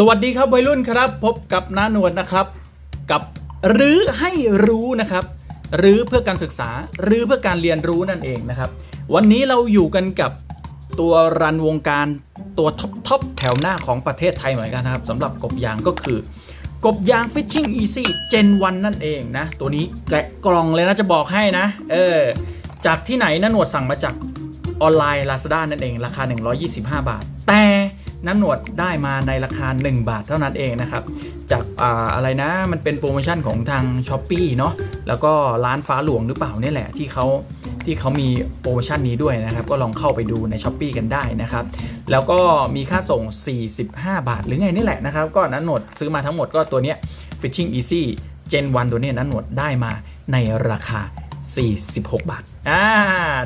สวัสดีครับวัยรุ่นครับ พบกับน้าหนวดนะครับ กับรื้อให้รู้นะครับหรือเพื่อการศึกษาหรือเพื่อการเรียนรู้นั่นเองนะครับ วันนี้เราอยู่กันกับตัวรันวงการตัวท็อปทอปแถวหน้าของประเทศไทยเหมือนกันนะครับสำหรับกบยางก็คือ กบยาง Fishing Easy Gen 1 นั่นเองนะ ตัวนี้แกะกล่องเลยนะจะบอกให้นะ เออ จากที่ไหนนะหนวดสั่งมาจากออนไลน์ Lazada นั่นเอง ราคา 125 บาท แต่ น้ำหนวดได้มาในราคา 1 บาทเท่านั้นเองนะครับ จากอาอะไรนะมันเป็นโปรโมชั่นของทาง s h อ p e e เนาะแล้วก็ร้านฟ้าหลวงหรือเปล่านี่แหละที่เขาที่เขามีโปรโมชั่นนี้ด้วยนะครับ ก็ลองเข้าไปดูใน s h อ p e e กันได้นะครับ แล้วก็มีค่าส่ง 45 บาท หรือไงนี่แหละนะครับ ก็นั้นหนวดซื้อมาทั้งหมดก็ตัวเนี้ย Fishing Easy Gen 1 ตัวเนี้ยนั้นหนวดได้มาในราคา 46 บาทอ่า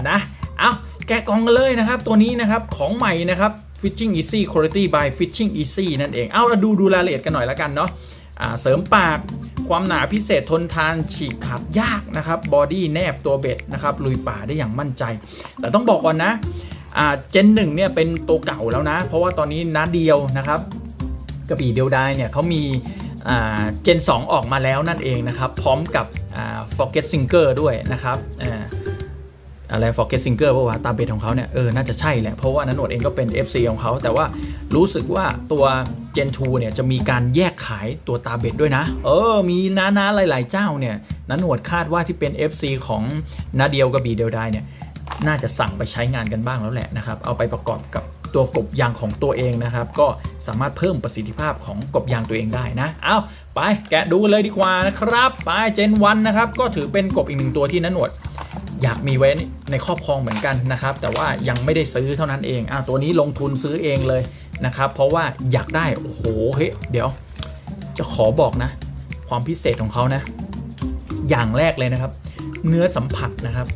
นะเอ้า แกะกล่องกันเลยนะครับ ตัวนี้นะครับของใหม่นะครับ Fishing Easy Quality by Fishing Easy นั่นเอง เอาเราดูดูรายละเอียดกันหน่อยแล้วกันเนาะเสริมปากความหนาพิเศษทนทานฉีกขาดยากนะครับบอดี้แนบตัวเบ็ดนะครับลุยป่าได้อย่างมั่นใจ แต่ต้องบอกก่อนนะเจนหนึ่งเนี่ยเป็นตัวเก่าแล้วนะ เพราะว่าตอนนี้น้าเดียวนะครับกระบี่เดียวดายเนี่ยเขามีเจน 2 ออกมาแล้วนั่นเองนะครับ พร้อมกับ Forget Singer ด้วยนะครับ อะไร Forget Singer เพราว่าตาเบสของเขาเนี่ย เออ น่าจะใช่แหละ เพราะว่านันโนดเองก็เป็น FC ของเขา แต่ว่ารู้สึกว่าตัว Gen 2เนี่ย จะมีการแยกขายตัวตาเบสด้วยนะ เออ มีน้าๆ หลาย ๆ เจ้าเนี่ยนันโนดคาดว่าที่เป็น FC ของนาเดียวกระบี่เดียวดายเนี่ย น่าจะสั่งไปใช้งานกันบ้างแล้วแหละนะครับ เอาไปประกอบกับตัวกบยางของตัวเองนะครับ ก็สามารถเพิ่มประสิทธิภาพของกบยางตัวเองได้นะ เอาไปแกะดูกันเลยดีกว่านะครับ ไปเจนวันนะครับ ก็ถือเป็นกบอีกหนึ่งตัวที่นันหนด อยากมีไว้ในครอบครองเหมือนกันนะครับ แต่ว่ายังไม่ได้ซื้อเท่านั้นเองอะตัวนี้ลงทุนซื้อเองเลยนะครับ เพราะว่าอยากได้โอ้โหเฮ้ยเดี๋ยว จะขอบอกนะ ความพิเศษของเขานะ อย่างแรกเลยนะครับ เนื้อสัมผัสนะครับ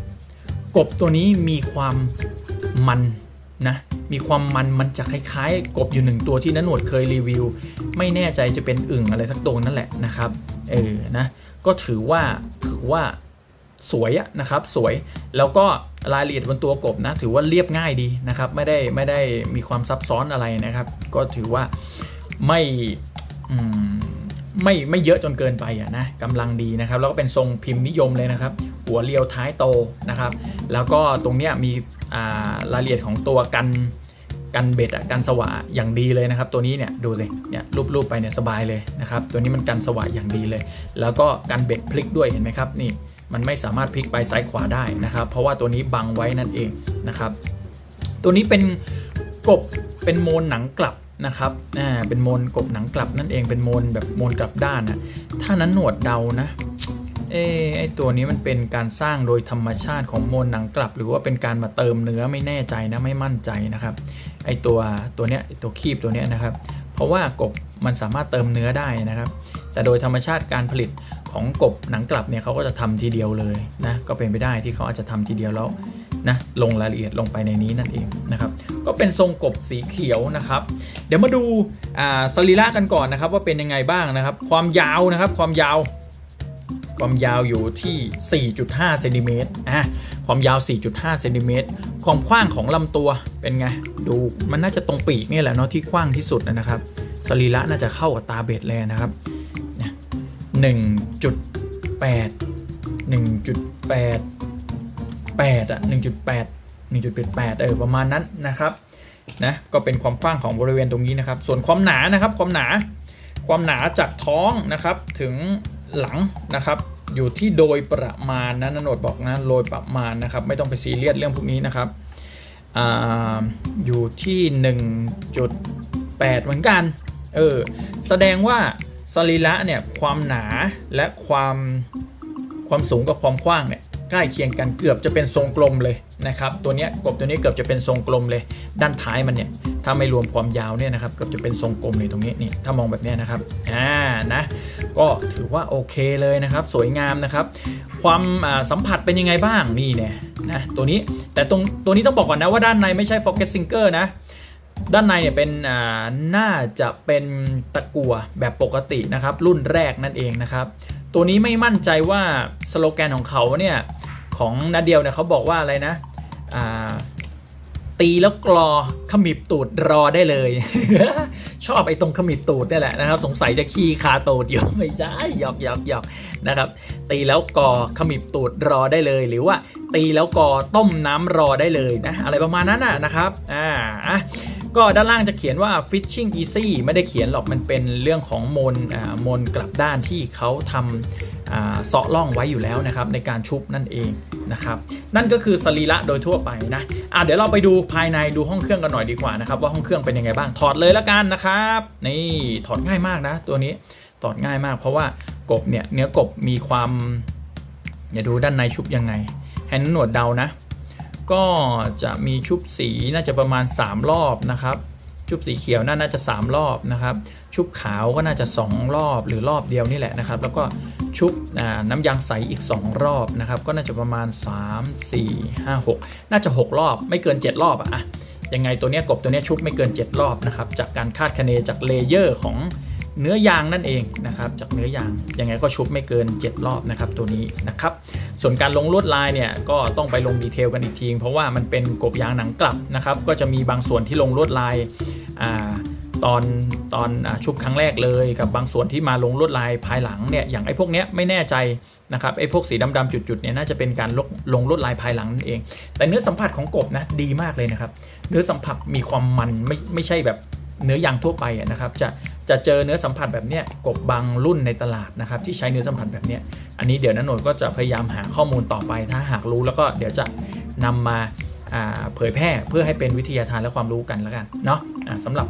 กบตัวนี้มีความมันนะมีความมันมันจะคล้ายๆ กบอยู่หนึ่งตัวที่นันหนวดเคยรีวิว ไม่แน่ใจจะเป็นอึ่งอะไรสักตัวนั่นแหละนะครับเออนะก็ถือว่าถือว่า สวยอะนะครับสวยแล้วก็รายละเอียดบนตัวกบนะถือว่าเรียบง่ายดีนะครับไม่ได้ไม่ได้มีความซับซ้อนอะไรนะครับ ก็ถือว่าไม่ไม่ไม่เยอะจนเกินไปอะนะกำลังดีนะครับ แล้วก็เป็นทรงพิมพ์นิยมเลยนะครับ หัวเรียวท้ายโตนะครับ แล้วก็ตรงเนี้ยมีรายละเอียดของตัวกันกันเบ็ดอะกันสวะอย่างดีเลยนะครับ ตัวนี้เนี่ยดูเลยเนี่ยรูปๆไปเนี่ยสบายเลยนะครับ ตัวนี้มันกันสวะอย่างดีเลย แล้วก็กันเบ็ดพลิกด้วยเห็นไหมครับนี่ มันไม่สามารถพลิกไปซ้ายขวาได้นะครับ เพราะว่าตัวนี้บังไว้นั่นเองนะครับ ตัวนี้เป็นกบเป็นโมนหนังกลับนะครับอ่าเป็นโมนกบหนังกลับนั่นเองเป็นโมนแบบโมนกลับด้านนะถ้านั้นหนวดเดานะเอไอตัวนี้มันเป็นการสร้างโดยธรรมชาติของโมนหนังกลับ หรือว่าเป็นการมาเติมเนื้อไม่แน่ใจนะไม่มั่นใจนะครับไอตัวตัวเนี้ยตัวคีบตัวเนี้ยนะครับ เพราะว่ากบมันสามารถเติมเนื้อได้นะครับ แต่โดยธรรมชาติการผลิต ของกบหนังกลับเนี่ยเขาก็จะทำทีเดียวเลยนะก็เป็นไปได้ที่เขาอาจจะทำทีเดียวแล้วนะลงรายละเอียดลงไปในนี้นั่นเองนะครับก็เป็นทรงกบสีเขียวนะครับ เดี๋ยวมาดูอ่าสรีระกันก่อนนะครับ ว่าเป็นยังไงบ้างนะครับ ความยาวนะครับความยาวความยาวอยู่ที่ 4.5 เซนติเมตรอะความยาว 4.5 เซนติเมตร ความกว้างของลำตัวเป็นไง ดูมันน่าจะตรงปีกนี่แหละเนาะที่กว้างที่สุดนะครับ สรีระน่าจะเข้ากับตาเบ็ดเลยนะครับ 1.8 1.8 8อะ1.8 1.8เออประมาณนั้นนะครับนะก็เป็นความกว้างของบริเวณตรงนี้นะครับ ส่วนความหนานะครับความหนาความหนาจากท้องนะครับถึงหลังนะครับอยู่ที่โดยประมาณนะนนนดบอกนะโดยประมาณนะครับ ไม่ต้องไปซีเรียสเรื่องพวกนี้นะครับออยู่ที่ 1.8 เหมือนกันเออแสดงว่า สรีระเนี่ยความหนาและความความสูงกับความกว้างเนี่ยใกล้เคียงกันเกือบจะเป็นทรงกลมเลยนะครับ ตัวเนี้ยกบตัวนี้เกือบจะเป็นทรงกลมเลย ด้านท้ายมันเนี่ยถ้าไม่รวมความยาวเนี่ยนะครับเกือบจะเป็นทรงกลมเลยตรงนี้นี่ถ้ามองแบบนี้นะครับอ่านะก็ถือว่าโอเคเลยนะครับ สวยงามนะครับ ความสัมผัสเป็นยังไงบ้างนี่เนี่ยนะตัวนี้แต่ตรงตัวนี้ต้องบอกก่อนนะว่าด้านในไม่ใช่ Forget Singer นะ ด้านในเนี่ยเป็นอ่าน่าจะเป็นตะกั่วแบบปกตินะครับ รุ่นแรกนั่นเองนะครับ ตัวนี้ไม่มั่นใจว่าสโลแกนของเขาเนี่ยของนาเดียวเนี่ยเขาบอกว่าอะไรนะอ่าตีแล้วกรอขมิบตูดรอได้เลย ชอบไอ้ตรงขมิบตูดนี่แหละนะครับ สงสัยจะขี้คาตูดอยู่ไม่ใช่หยอกหยอกหยอกนะครับ ตีแล้วกอขมิบตูดรอได้เลย หรือว่า ตีแล้วกอต้มน้ำรอได้เลยนะอะไรประมาณนั้นนะนะครับอ่าอะ ก็ด้านล่างจะเขียนว่า fishing easy ไม่ได้เขียนหรอกมันเป็นเรื่องของมนมนกลับด้านที่เขาทำเซาะล่องไว้อยู่แล้วนะครับในการชุบนั่นเองนะครับนั่นก็คือสรีระโดยทั่วไปนะอะเดี๋ยวเราไปดูภายในดูห้องเครื่องกันหน่อยดีกว่านะครับว่าห้องเครื่องเป็นยังไงบ้างถอดเลยละกันนะครับนี่ถอดง่ายมากนะ ตัวนี้ถอดง่ายมาก เพราะว่ากบเนี่ยเนื้อกบมีความเดี๋ยวดูด้านในชุบยังไงแฮนหนวดเดานะ ก็จะมีชุบสีน่าจะประมาณ 3 รอบนะครับ ชุบสีเขียวน่าน่าจะ 3 รอบนะครับ ชุบขาวก็น่าจะ 2 รอบหรือรอบเดียวนี่แหละนะครับ แล้วก็ชุบน้ำยางใสอีก 2 รอบนะครับ ก็น่าจะประมาณ 3 4 5 6 น่าจะ 6 รอบ ไม่เกิน 7 รอบอะอะยังไงตัวเนี้ยกบตัวเนี้ยชุบไม่เกิน 7 รอบนะครับ จากการคาดคะเนจากเลเยอร์ของเนื้อยางนั่นเองนะครับ จากเนื้อยางยังไงก็ชุบไม่เกิน 7 รอบนะครับ ตัวนี้นะครับ ส่วนการลงลวดลายเนี่ยก็ต้องไปลงดีเทลกันอีกทีเพราะว่ามันเป็นกบยางหนังกลับนะครับก็จะมีบางส่วนที่ลงลวดลายอาตอนตอนอชุบครั้งแรกเลยกับบางส่วนที่มาลงลวดลายภายหลังเนี่ยอย่างไอ้พวกเนี้ยไม่แน่ใจนะครับไอ้พวกสีดำๆจุดๆเนี่ยน่าจะเป็นการลงลงลวดลายภายหลังนั่นเอง แต่เนื้อสัมผัสของกบนะดีมากเลยนะครับเนื้อสัมผัสมีความมันไม่ไม่ใช่แบบเนื้อยางทั่วไปนะครับจะ จะเจอเนื้อสัมผัสแบบเนี้ยกบบางรุ่นในตลาดนะครับที่ใช้เนื้อสัมผัสแบบเนี้ยอันนี้เดี๋ยวนันนนก็จะพยายามหาข้อมูลต่อไป ถ้าหากรู้แล้วก็เดี๋ยวจะนำมาอ่าเผยแพร่เพื่อให้เป็นวิทยาทานและความรู้กันแล้วกันเนาะสำหรับ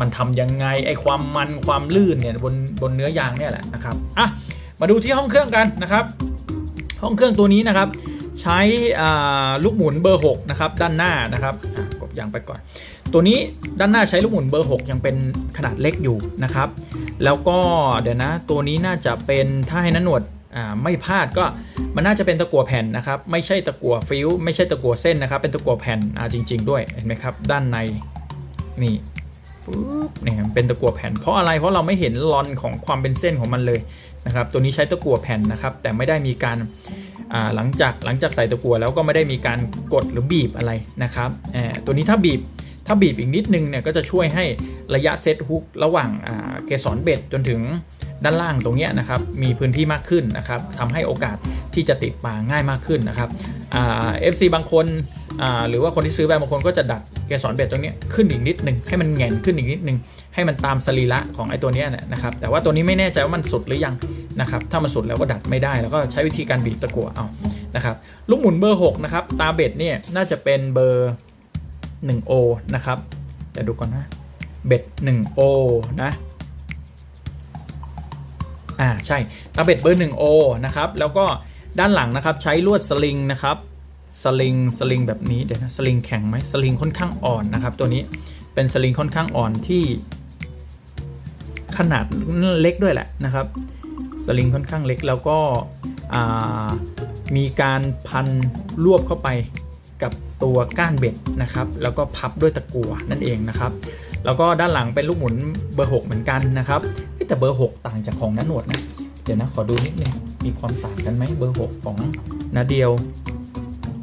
มันทำยังไงไอความมันความลื่นเนี่ยบนบนเนื้อยางเนี่ยแหละนะครับอะมาดูที่ห้องเครื่องกันนะครับ ห้องเครื่องตัวนี้นะครับ ใช้ลูกหมุนเบอร์6นะครับด้านหน้านะครับกดยางไปก่อน ตัวนี้ด้านหน้าใช้ลูกหมุนเบอร์ 6 ยังเป็นขนาดเล็กอยู่นะครับ แล้วก็เดี๋ยวนะตัวนี้น่าจะเป็นถ้าให้นันหนวดไม่พลาดก็มันน่าจะเป็นตะกั่วแผ่นนะครับ ไม่ใช่ตะกั่วฟิวไม่ใช่ตะกั่วเส้นนะครับ เป็นตะกั่วแผ่นอ่าจริง ๆ ด้วยเห็นไหมครับ ด้านในนี่ปุ๊บเนี่ยเป็นตะกั่วแผ่นเพราะอะไรเพราะเราไม่เห็นลอนของความเป็นเส้นของมันเลยนะครับ ตัวนี้ใช้ตะกั่วแผ่นนะครับ แต่ไม่ได้มีการหลังจากหลังจากใส่ตะกั่วแล้วก็ไม่ได้มีการกดหรือบีบอะไรนะครับตัวนี้ถ้าบีบ ถ้าบีบอีกนิดนึงเนี่ยก็จะช่วยให้ระยะเซตฮุกระหว่างเกสรเบ็ดจนถึงด้านล่างตรงนี้นะครับมีพื้นที่มากขึ้นนะครับทำให้โอกาสที่จะติดปลาง่ายมากขึ้นนะครับเอ่า FC บางคนหรือว่าคนที่ซื้อไปบางคนก็จะดัดเกสรเบ็ดตรงนี้ขึ้นอีกนิดนึงให้มันแงนขึ้นอีกนิดนึงให้มันตามสรีระของไอ้ตัวนี้นะครับแต่ว่าตัวนี้ไม่แน่ใจว่ามันสุดหรือยังนะครับถ้ามันสุดแล้วก็ดัดไม่ได้ แล้วก็ใช้วิธีการบีบตะกั่วเอานะครับลูกหมุนเบอร์6นะครับตาเบ็ดเนี่ยน่าจะเป็นเบอร์ 1O นะครับเดี๋ยวดูก่อนนะเบ็ด 1O นะอ่าใช่ตาเบ็ดเบอร์ 1O นะครับแล้วก็ด้านหลังนะครับใช้ลวดสลิงนะครับสลิงสลิงแบบนี้เดี๋ยวนะสลิงแข็งไหมสลิงค่อนข้างอ่อนนะครับ ตัวนี้เป็นสลิงค่อนข้างอ่อนที่ ขนาดเล็กด้วยแหละนะครับสลิงค่อนข้างเล็กแล้วก็มีการพันรวบเข้าไป ตัวก้านเบ็ดนะครับ แล้วก็พับด้วยตะกั่วนั่นเองนะครับ แล้วก็ด้านหลังเป็นลูกหมุนเบอร์ 6 เหมือนกันนะครับแต่เบอร์ 6 ต่างจากของนันหนวดนะ เดี๋ยวนะขอดูนิดนึงมีความต่างกันไหมเบอร์ 6 ของนาเดียว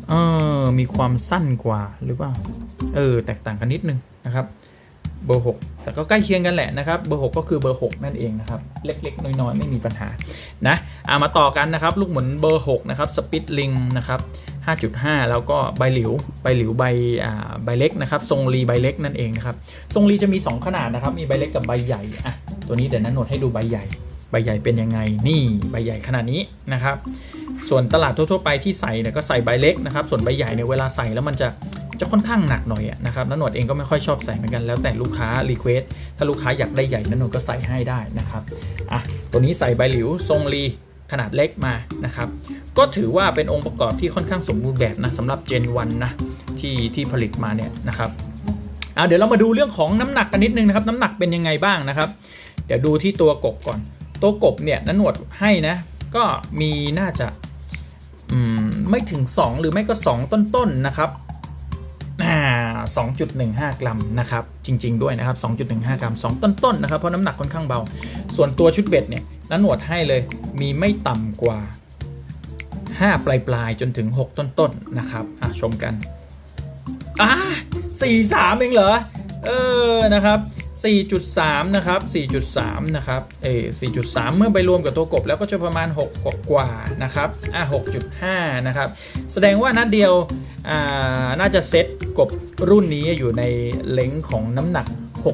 เออมีความสั้นกว่าหรือเปล่าเออแตกต่างกันนิดนึงนะครับเบอร์ 6 แต่ก็ใกล้เคียงกันแหละนะครับ เบอร์ 6 ก็คือเบอร์ 6 นั่นเองนะครับ เล็กๆ น้อยๆ ไม่มีปัญหา นะอามาต่อกันนะครับ ลูกหมุนเบอร์ 6 นะครับ สปิตลิงนะครับ 5.5 แล้วก็ใบหลิวใบหลิวใบอ่าใบเล็กนะครับทรงรีใบเล็กนั่นเองนะครับทรงรีจะมี 2 ขนาดนะครับ มีใบเล็กกับใบใหญ่อะตัวนี้เดี๋ยวนั้นโนดให้ดูใบใหญ่ ใบใหญ่เป็นยังไงนี่ใบใหญ่ขนาดนี้นะครับ ส่วนตลาดทั่วๆไปที่ใส่เนี่ยก็ใส่ใบเล็กนะครับ ส่วนใบใหญ่เนี่ยเวลาใส่แล้วมันจะจะค่อนข้างหนักหน่อยอะนะครับนันหนวดเองก็ไม่ค่อยชอบใส่เหมือนกันแล้วแต่ลูกค้ารีเควสถ้าลูกค้าอยากได้ใหญ่นันหนวดก็ใส่ให้ได้นะครับอะตัวนี้ใส่ใบหลิวทรงรี ขนาดเล็กมานะครับ ก็ถือว่าเป็นองค์ประกอบที่ค่อนข้างสมบูรณ์แบบนะสำหรับ Gen 1นะที่ที่ผลิตมาเนี่ยนะครับเอะเดี๋ยวเรามาดูเรื่องของน้ำหนักกันนิดนึงนะครับ น้ำหนักเป็นยังไงบ้างนะครับ เดี๋ยวดูที่ตัวกบก่อน ตัวกบเนี่ยนันหนวดให้นะ ก็มีน่าจะไม่ถึง 2 หรือไม่ก็ 2 ต้นๆนะครับ 2.15 กรัมนะครับ จริง ๆ ด้วยนะครับ 2.15 กรัม 2 ต้นๆนะครับ เพราะน้ำหนักค่อนข้างเบา ส่วนตัวชุดเบ็ดเนี่ยนันหนวดให้เลยมีไม่ต่ำกว่า 5 ปลายๆจนถึง 6 ต้นๆนะครับอะชมกันอ่าสี่สามเองเหรอ เออนะครับ 4.3 นะครับ 4.3 นะครับ เอ4.3 เมื่อไปรวมกับตัวกบแล้วก็จะประมาณ 6กว่ากว่านะครับ อะ 6.5 นะครับ แสดงว่านัดเดียว อ่า น่าจะเซ็ตกบรุ่นนี้อยู่ในเลงของน้ำหนัก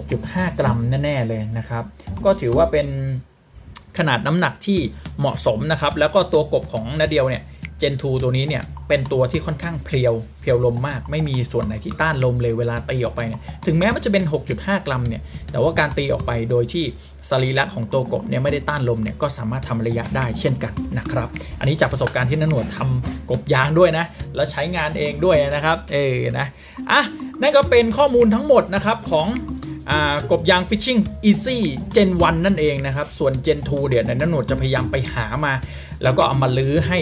6.5 กรัมแน่ๆเลยนะครับ ก็ถือว่าเป็นขนาดน้ำหนักที่เหมาะสมนะครับ แล้วก็ตัวกบของนาเดียวเนี่ย Gen 2 ตัวนี้เนี่ยเป็นตัวที่ค่อนข้างเพียวเพียวลมมาก ไม่มีส่วนไหนที่ต้านลมเลยเวลาตีออกไปเนี่ยถึงแม้มันจะเป็น 6.5 กรัมเนี่ยแต่ว่าการตีออกไปโดยที่สรีระของตัวกบเนี่ยไม่ได้ต้านลมเนี่ยก็สามารถทำระยะได้เช่นกันนะครับ อันนี้จากประสบการณ์ที่นันหนวดทำกบยางด้วยนะ แล้วใช้งานเองด้วยนะครับ เออนะอะนั่นก็เป็นข้อมูลทั้งหมดนะครับของ กบยาง Fishing Easy Gen 1นั่นเองนะครับ ส่วน Gen 2เดี๋ยวนันหนวดจะพยายามไปหามา แล้วก็เอามาลื้อให้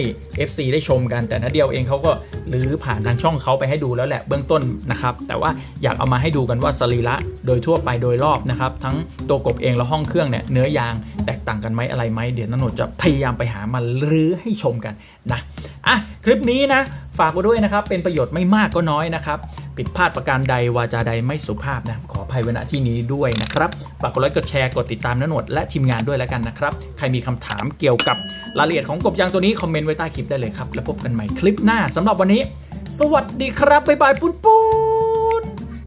FC ได้ชมกันแต่นาเดียวเองเขาก็ลื้อผ่านทางช่องเขาไปให้ดูแล้วแหละเบื้องต้นนะครับ แต่ว่าอยากเอามาให้ดูกันว่าสรีระโดยทั่วไปโดยรอบนะครับ ทั้งตัวกบเองและห้องเครื่องเนี่ยเนื้อยางแตกต่างกันไหมอะไรไหมเดี๋ยวนันโนจะพยายามไปหามาลื้อให้ชมกันนะอะคลิปนี้นะฝากไว้ด้วยนะครับเป็นประโยชน์ไม่มากก็น้อยนะครับ ผิดพลาดประการใดวาจาใดไม่สุภาพนะขออภัยไว้ณที่นี้ด้วยนะครับฝากกดไลค์กดแชร์กดติดตามนนโนดและทีมงานด้วยแล้วกันนะครับ ใครมีคำถามเกี่ยวกับรายละเอียดของกบยางตัวนี้คอมเมนต์ไว้ใต้คลิปได้เลยครับแล้วพบกันใหม่คลิปหน้าสำหรับวันนี้ สวัสดีครับบ๊ายบายปุ้นปุ้น